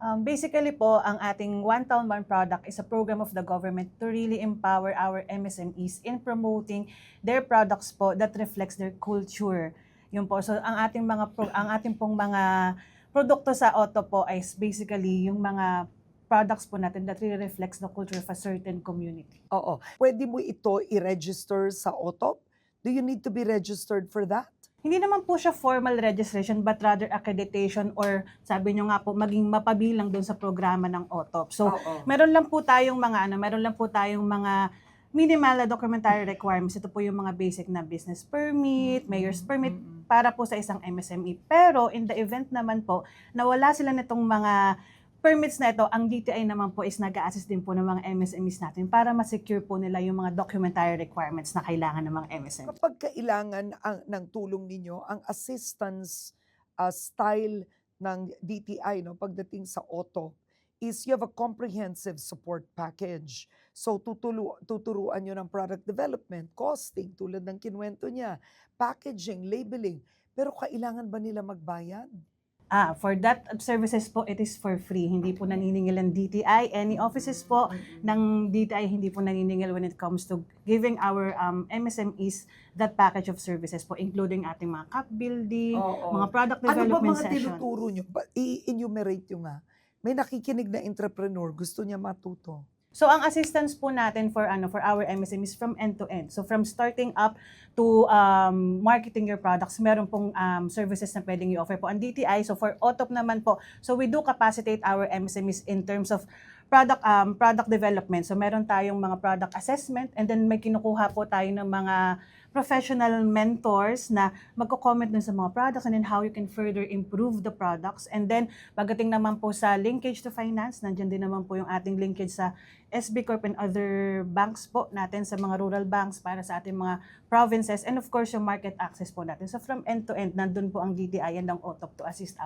Um, basically po, ang ating One Town One product is a program of the government to really empower our MSMEs in promoting their products po that reflects their culture. Yun po. So ang ating mga pro- ang ating pong mga produkto sa auto po is basically yung mga products po natin that really reflects the culture of a certain community. Oo. Pwede mo ito i-register sa OTOP? Do you need to be registered for that? Hindi naman po siya formal registration but rather accreditation or sabi nyo nga po maging mapabilang doon sa programa ng OTOP. So Oo. meron lang po tayong mga ano, meron lang po tayong mga minimal na documentary requirements. Ito po yung mga basic na business permit, mayor's permit Mm-mm. para po sa isang MSME. Pero in the event naman po na wala sila nitong mga permits na ito, ang DTI naman po is nag-assist din po ng mga MSMEs natin para ma-secure po nila yung mga documentary requirements na kailangan ng mga MSME. Kapag kailangan ang, ng tulong ninyo, ang assistance uh, style ng DTI no, pagdating sa auto is you have a comprehensive support package. So tutulu tuturuan nyo ng product development, costing, tulad ng kinwento niya, packaging, labeling. Pero kailangan ba nila magbayad? Ah, for that services po, it is for free. Hindi po naniningil ang DTI. Any offices po ng DTI hindi po naniningil when it comes to giving our um, MSMEs that package of services po, including ating mga cup building, Oo. mga product Ano ba development mga session. tinuturo nyo? Ba- I-enumerate nyo nga. May nakikinig na entrepreneur, gusto niya matuto. So ang assistance po natin for ano for our MSMEs from end to end. So from starting up to um, marketing your products, meron pong um, services na pwedeng i-offer po ang DTI. So for OTOP naman po, so we do capacitate our MSMEs in terms of product um, product development. So meron tayong mga product assessment and then may kinukuha po tayo ng mga professional mentors na magko-comment dun sa mga products and then how you can further improve the products. And then pagdating naman po sa linkage to finance, nandiyan din naman po yung ating linkage sa SB Corp and other banks po natin sa mga rural banks para sa ating mga provinces and of course yung market access po natin. So from end to end, nandun po ang DTI and ang OTOP to assist